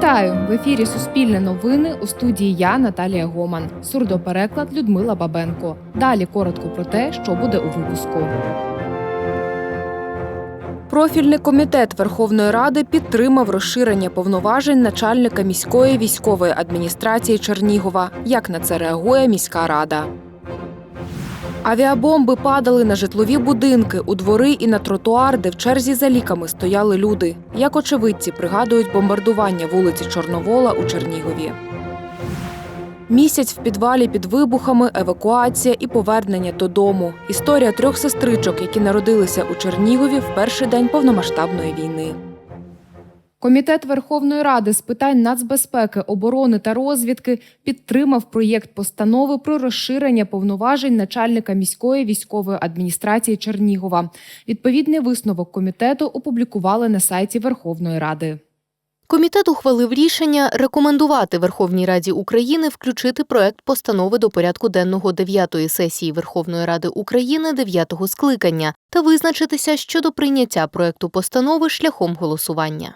Вітаю в ефірі Суспільне новини у студії я Наталія Гоман. Сурдопереклад Людмила Бабенко. Далі коротко про те, що буде у випуску. Профільний комітет Верховної Ради підтримав розширення повноважень начальника міської військової адміністрації Чернігова. Як на це реагує міська рада? Авіабомби падали на житлові будинки, у двори і на тротуар, де в черзі за ліками стояли люди. Як очевидці пригадують бомбардування вулиці Чорновола у Чернігові. Місяць в підвалі під вибухами, евакуація і повернення додому. Історія трьох сестричок, які народилися у Чернігові в перший день повномасштабної війни. Комітет Верховної Ради з питань нацбезпеки, оборони та розвідки підтримав проєкт постанови про розширення повноважень начальника міської військової адміністрації Чернігова. Відповідний висновок комітету опублікували на сайті Верховної Ради. Комітет ухвалив рішення рекомендувати Верховній Раді України включити проект постанови до порядку денного 9-ї сесії Верховної Ради України 9-го скликання та визначитися щодо прийняття проекту постанови шляхом голосування.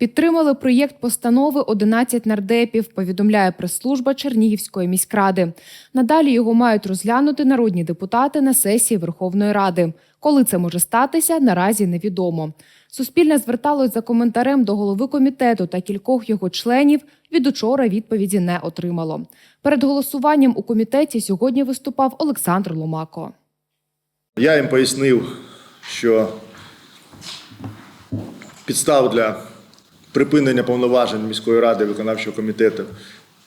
Підтримали проєкт постанови 11 нардепів, повідомляє прес-служба Чернігівської міськради. Надалі його мають розглянути народні депутати на сесії Верховної Ради. Коли це може статися, наразі невідомо. Суспільне зверталось за коментарем до голови комітету та кількох його членів. Від учора відповіді не отримало. Перед голосуванням у комітеті сьогодні виступав Олександр Ломако. Я їм пояснив, що підстав для припинення повноважень міської ради виконавчого комітету.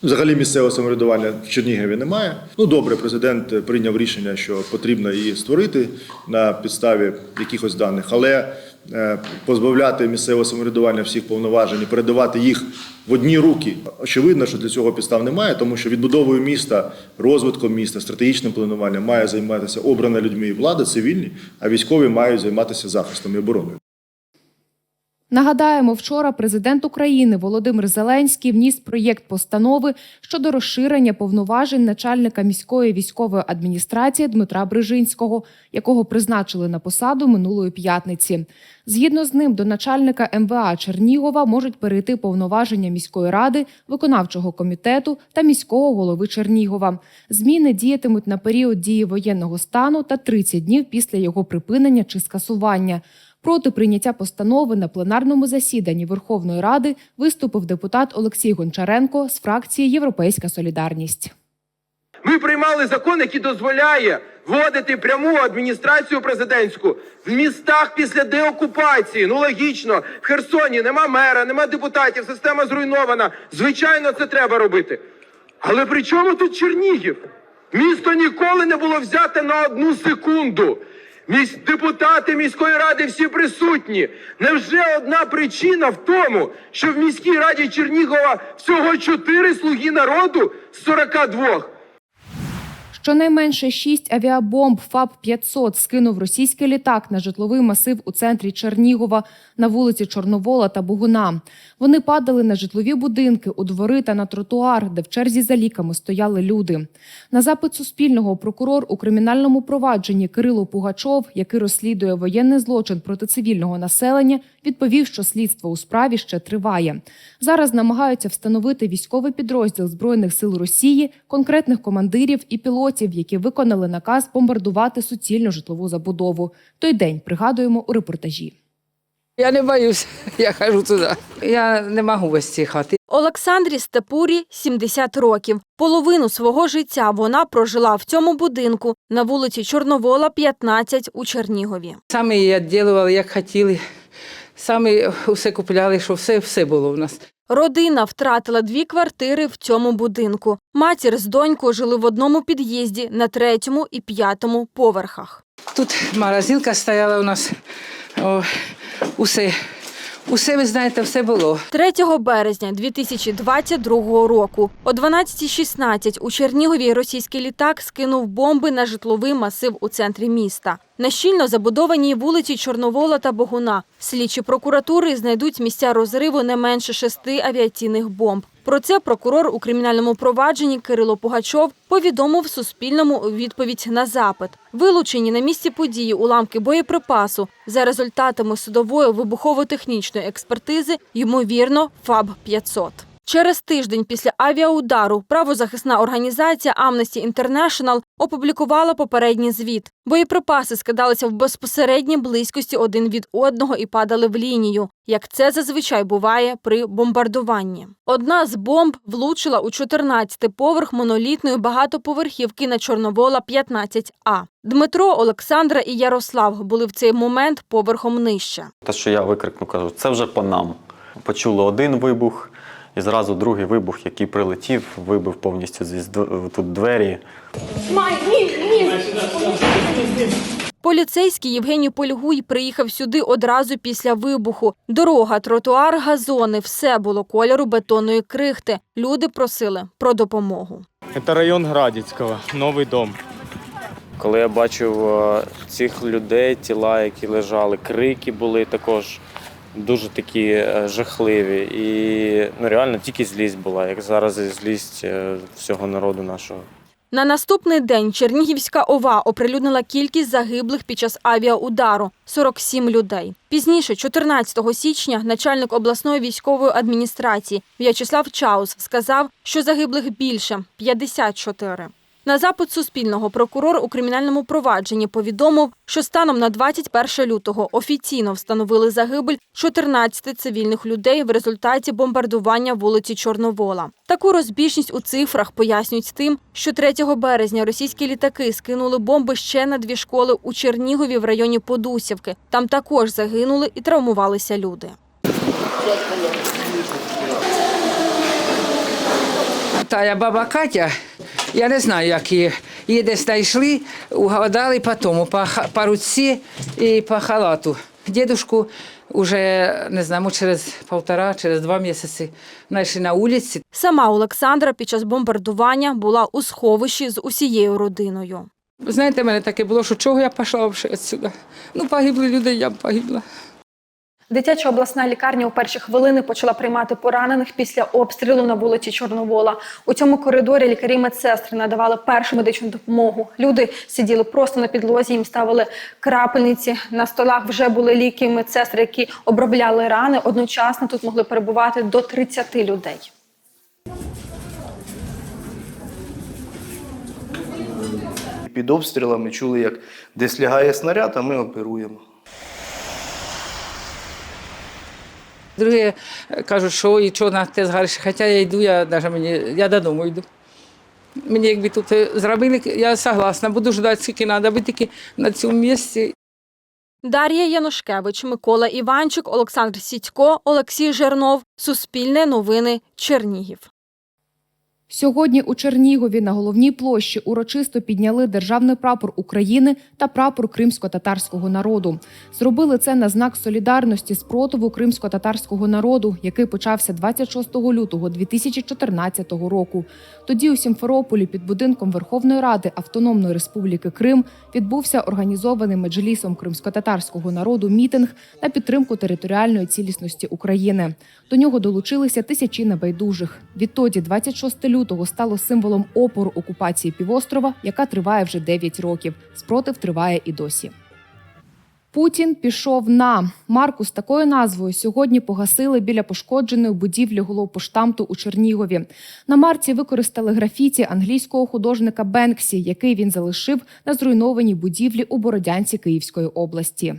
Взагалі місцевого самоврядування в Чернігові немає. Ну добре, президент прийняв рішення, що потрібно її створити на підставі якихось даних, але е, позбавляти місцевого самоврядування всіх повноважень і передавати їх в одні руки. Очевидно, що для цього підстав немає, тому що відбудовою міста, розвитком міста, стратегічним плануванням має займатися обрана людьми влада, цивільні, а військові мають займатися захистом і обороною. Нагадаємо, вчора президент України Володимир Зеленський вніс проєкт постанови щодо розширення повноважень начальника міської військової адміністрації Дмитра Брижинського, якого призначили на посаду минулої п'ятниці. Згідно з ним, до начальника МВА Чернігова можуть перейти повноваження міської ради, виконавчого комітету та міського голови Чернігова. Зміни діятимуть на період дії воєнного стану та 30 днів після його припинення чи скасування. Проти прийняття постанови на пленарному засіданні Верховної Ради виступив депутат Олексій Гончаренко з фракції Європейська Солідарність. Ми приймали закон, який дозволяє вводити пряму адміністрацію президентську в містах після деокупації. Ну логічно, в Херсоні нема мера, нема депутатів, система зруйнована. Звичайно, це треба робити. Але при чому тут Чернігів? Місто ніколи не було взяте на одну секунду. Місь... Депутати міської ради всі присутні. Невже одна причина в тому, що в міській раді Чернігова всього чотири слуги народу з 42? Щонайменше шість авіабомб ФАБ-500 скинув російський літак на житловий масив у центрі Чернігова на вулиці Чорновола та Бугуна. Вони падали на житлові будинки, у двори та на тротуар, де в черзі за ліками стояли люди. На запит Суспільного прокурор у кримінальному провадженні Кирило Пугачов, який розслідує воєнний злочин проти цивільного населення, відповів, що слідство у справі ще триває. Зараз намагаються встановити військовий підрозділ збройних сил Росії, конкретних командирів і пілотів, які виконали наказ бомбардувати суцільну житлову забудову. Той день пригадуємо у репортажі. Я не боюсь, я хожу туди. Я не можу без цієї хати. Олександрі Степурі 70 років. Половину свого життя вона прожила в цьому будинку на вулиці Чорновола, 15 у Чернігові. Самі її відділували, як хотіли. Самі все купляли, що все, все було в нас. Родина втратила дві квартири в цьому будинку. Матір з донькою жили в одному під'їзді на третьому і п'ятому поверхах. Тут морозилка стояла у нас. О, усе, усе, ви знаєте, все було. 3 березня 2022 року о 12.16 у Чернігові російський літак скинув бомби на житловий масив у центрі міста. На щільно забудованій вулиці Чорновола та Богуна слідчі прокуратури знайдуть місця розриву не менше шести авіаційних бомб. Про це прокурор у кримінальному провадженні Кирило Пугачов повідомив Суспільному у відповідь на запит. Вилучені на місці події уламки боєприпасу за результатами судової вибухово-технічної експертизи, ймовірно, ФАБ-500. Через тиждень після авіаудару правозахисна організація Amnesty International опублікувала попередній звіт. Боєприпаси скидалися в безпосередній близькості один від одного і падали в лінію, як це зазвичай буває при бомбардуванні. Одна з бомб влучила у 14-й поверх монолітної багатоповерхівки на Чорновола 15А. Дмитро, Олександра і Ярослав були в цей момент поверхом нижче. Те, що я викрикну, кажу, це вже по нам. Почули один вибух, і зразу другий вибух, який прилетів, вибив повністю тут двері. Поліцейський Євгеній Польгуй приїхав сюди одразу після вибуху. Дорога, тротуар, газони – все було кольору бетонної крихти. Люди просили про допомогу. Это район Градицького, новий дом. Коли я бачив е, цих людей, тіла, які лежали, крики були також дуже такі е, жахливі. І ну, реально тільки злість була, як зараз і злість е, всього народу нашого. На наступний день Чернігівська ОВА оприлюднила кількість загиблих під час авіаудару – 47 людей. Пізніше, 14 січня, начальник обласної військової адміністрації В'ячеслав Чаус сказав, що загиблих більше – 54. На запит Суспільного прокурор у кримінальному провадженні повідомив, що станом на 21 лютого офіційно встановили загибель 14 цивільних людей в результаті бомбардування вулиці Чорновола. Таку розбіжність у цифрах пояснюють тим, що 3 березня російські літаки скинули бомби ще на дві школи у Чернігові в районі Подусівки. Там також загинули і травмувалися люди. Тая баба Катя, я не знаю, як її. Її десь знайшли, угадали по тому, по, по руці і по халату. Дідушку вже, не знаю, через півтора, через два місяці знайшли на вулиці. Сама Олександра під час бомбардування була у сховищі з усією родиною. Знаєте, в мене таке було, що чого я пішла взагалі відсюди? Ну, погибли люди, я погибла. Дитяча обласна лікарня у перші хвилини почала приймати поранених після обстрілу на вулиці Чорновола. У цьому коридорі лікарі медсестри надавали першу медичну допомогу. Люди сиділи просто на підлозі, їм ставили крапельниці. На столах вже були ліки, медсестри, які обробляли рани. Одночасно тут могли перебувати до 30 людей. Під обстрілами чули, як десь лягає снаряд, а ми оперуємо. Другі е, кажуть, що і чого на те згариш. Хоча я йду, я навіть мені, я додому йду. Мені якби тут е, зробили, я согласна, буду ждати, скільки треба, тільки на цьому місці Дар'я Янушкевич, Микола Іванчик, Олександр Сідько, Олексій Жернов. Суспільне новини Чернігів. Сьогодні у Чернігові на головній площі урочисто підняли державний прапор України та прапор кримсько-татарського народу. Зробили це на знак солідарності спротиву кримсько-татарського народу, який почався 26 лютого 2014 року. Тоді у Сімферополі під будинком Верховної Ради Автономної Республіки Крим відбувся організований меджлісом кримсько-татарського народу мітинг на підтримку територіальної цілісності України. До нього долучилися тисячі небайдужих. Відтоді, 26 лютого, стало символом опору окупації півострова, яка триває вже 9 років. Спротив триває і досі. Путін пішов на марку з такою назвою сьогодні погасили біля пошкодженої будівлі головпоштамту у Чернігові. На марці використали графіті англійського художника Бенксі, який він залишив на зруйнованій будівлі у Бородянці Київської області.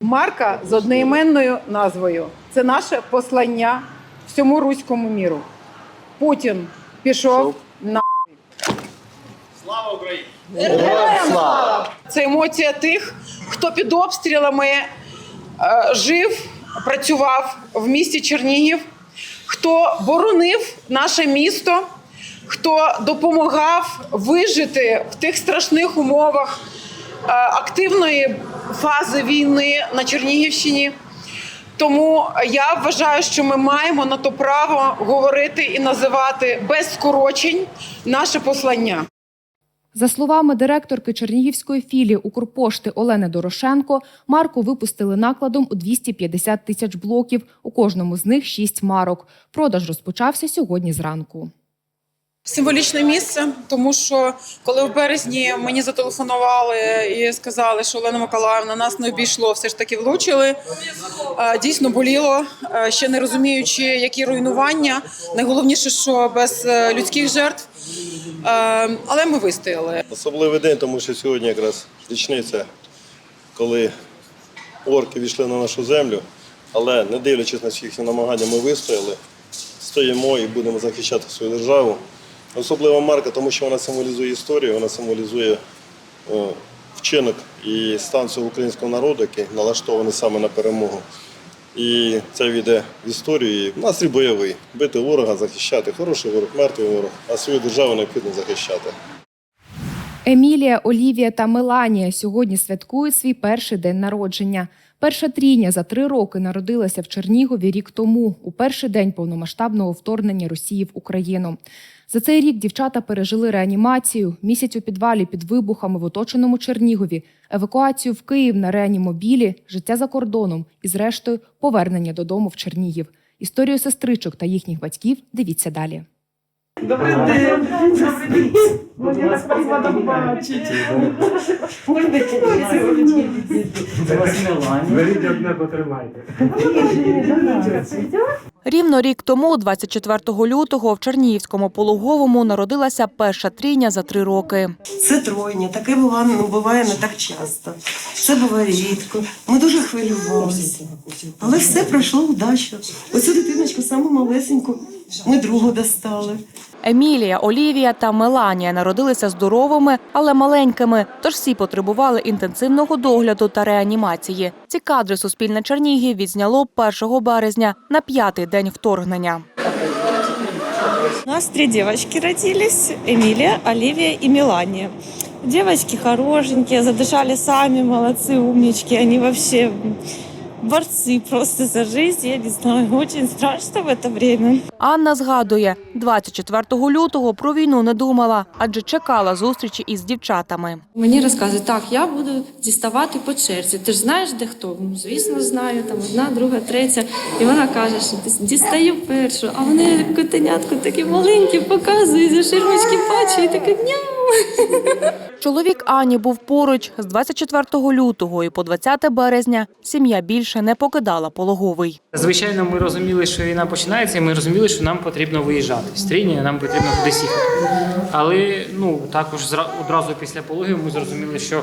Марка з одноіменною назвою. Це наше послання всьому руському міру. Путін пішов на слава Україні! слава! Це емоція тих, хто під обстрілами е, жив, працював в місті Чернігів, хто боронив наше місто, хто допомагав вижити в тих страшних умовах е, активної фази війни на Чернігівщині. Тому я вважаю, що ми маємо на то право говорити і називати без скорочень наше послання. За словами директорки Чернігівської філії Укрпошти Олени Дорошенко, марку випустили накладом у 250 тисяч блоків. У кожному з них шість марок. Продаж розпочався сьогодні зранку. Символічне місце, тому що коли в березні мені зателефонували і сказали, що Олена Миколаївна нас не обійшло, все ж таки влучили. Дійсно боліло, ще не розуміючи, які руйнування. Найголовніше, що без е, людських жертв. Але ми вистояли. Особливий день, тому що сьогодні якраз річниця, коли орки війшли на нашу землю, але не дивлячись на всі їхні намагання, ми вистояли, стоїмо і будемо захищати свою державу. Особлива марка, тому що вона символізує історію, вона символізує е, вчинок і стан цього українського народу, який налаштований саме на перемогу. І це війде в історію. І настрій бойовий. Бити ворога, захищати. Хороший ворог, мертвий ворог, а свою державу необхідно захищати. Емілія, Олівія та Меланія сьогодні святкують свій перший день народження. Перша трійня за три роки народилася в Чернігові рік тому, у перший день повномасштабного вторгнення Росії в Україну. За цей рік дівчата пережили реанімацію, місяць у підвалі під вибухами в оточеному Чернігові, евакуацію в Київ на реанімобілі, життя за кордоном і, зрештою, повернення додому в Чернігів. Історію сестричок та їхніх батьків дивіться далі. Добрий день. Добрий день. Я вас рада бачити. Беріть одне, потримайте. Рівно рік тому, 24 лютого, в Чернігівському пологовому народилася перша трійня за три роки. Це тройня, таке буває, ну, буває не так часто. Це буває рідко. Ми дуже хвилювалися. Але все пройшло удачно. Оцю дитиночку саму малесеньку ми другу достали. Емілія, Олівія та Меланія народилися здоровими, але маленькими, тож всі потребували інтенсивного догляду та реанімації. Ці кадри Суспільне Чернігів відзняло 1 березня на п'ятий день вторгнення. У нас три девочки родились. Эмилия, Оливия и Мелания. Девочки хорошенькие, задышали сами, молодцы, умнички. Они вообще борцы просто за жизнь. Я не знаю, очень страшно в это время. Анна згадує, 24 лютого про війну не думала, адже чекала зустрічі із дівчатами. Мені розказують, так, я буду діставати по черзі. Ти ж знаєш, де хто? Ну, звісно, знаю, там одна, друга, третя. І вона каже, що «Діс- дістаю першу, а вони котенятку такі маленькі показують, за ширмочки бачу, і таке няу. Чоловік Ані був поруч з 24 лютого і по 20 березня сім'я більше не покидала пологовий. Звичайно, ми розуміли, що війна починається, і ми розуміли, що нам потрібно виїжджати. З Трійні нам потрібно кудись їхати. Але ну, також одразу після пологів ми зрозуміли, що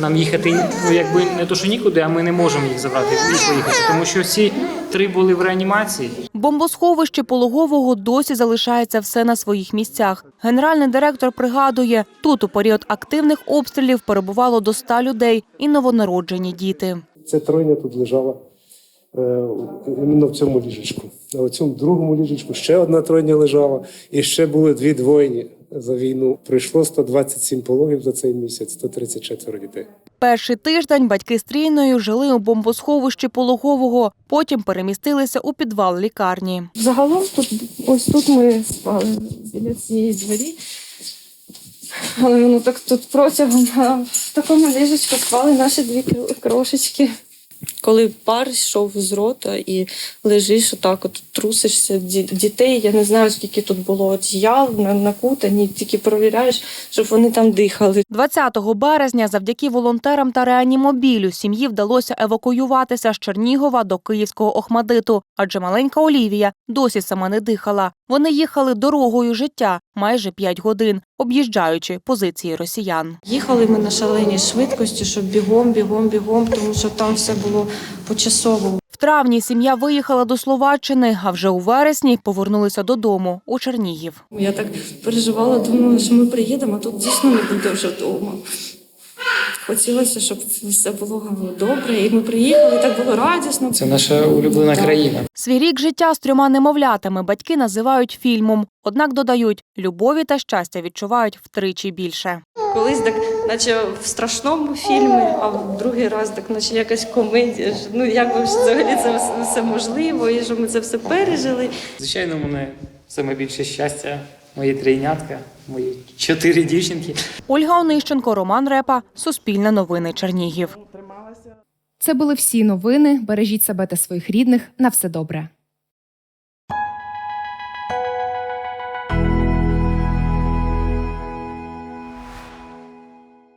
нам їхати ну, якби не то, що нікуди, а ми не можемо їх забрати і поїхати. Тому що всі три були в реанімації. В бомбосховищі пологового досі залишається все на своїх місцях. Генеральний директор пригадує, тут у період активних обстрілів перебувало до 100 людей і новонароджені діти. Ця тройня тут лежала е, іменно в цьому ліжечку. А в цьому другому ліжечку ще одна тройня лежала, і ще були дві двойні за війну. Прийшло 127 пологів за цей місяць, 134 дітей. Перший тиждень батьки з Трійною жили у бомбосховищі пологового, потім перемістилися у підвал лікарні. Загалом тут ось тут ми спали біля цієї двері. Але воно так тут протягом в такому ліжечку спали наші дві крошечки. Коли пар йшов з рота і лежиш отак, от трусишся дітей. Я не знаю, скільки тут було одіял на- накутані, тільки провіряєш, щоб вони там дихали. 20 березня завдяки волонтерам та реанімобілю сім'ї вдалося евакуюватися з Чернігова до київського Охмадиту, адже маленька Олівія досі сама не дихала. Вони їхали дорогою життя майже 5 годин, об'їжджаючи позиції росіян. Їхали ми на шаленій швидкості, щоб бігом, бігом, бігом, тому що там все було почасово. В травні сім'я виїхала до Словаччини, а вже у вересні повернулися додому у Чернігів. Я так переживала, думала, що ми приїдемо, а тут дійсно не буде вже вдома. Хотілося, щоб все було добре, і ми приїхали, так було радісно. Це наша улюблена країна. Свій рік життя з трьома немовлятами батьки називають фільмом. Однак додають, любові та щастя відчувають втричі більше. Колись так, наче в страшному фільмі, а в другий раз так, наче якась комедія. Ну як би взагалі це все- все можливо, і що ми це все пережили. Звичайно, мене саме більше щастя мої трійнятка, мої чотири дівчинки. Ольга Онищенко, Роман Репа, Суспільне новини Чернігів. Це були всі новини. Бережіть себе та своїх рідних. На все добре.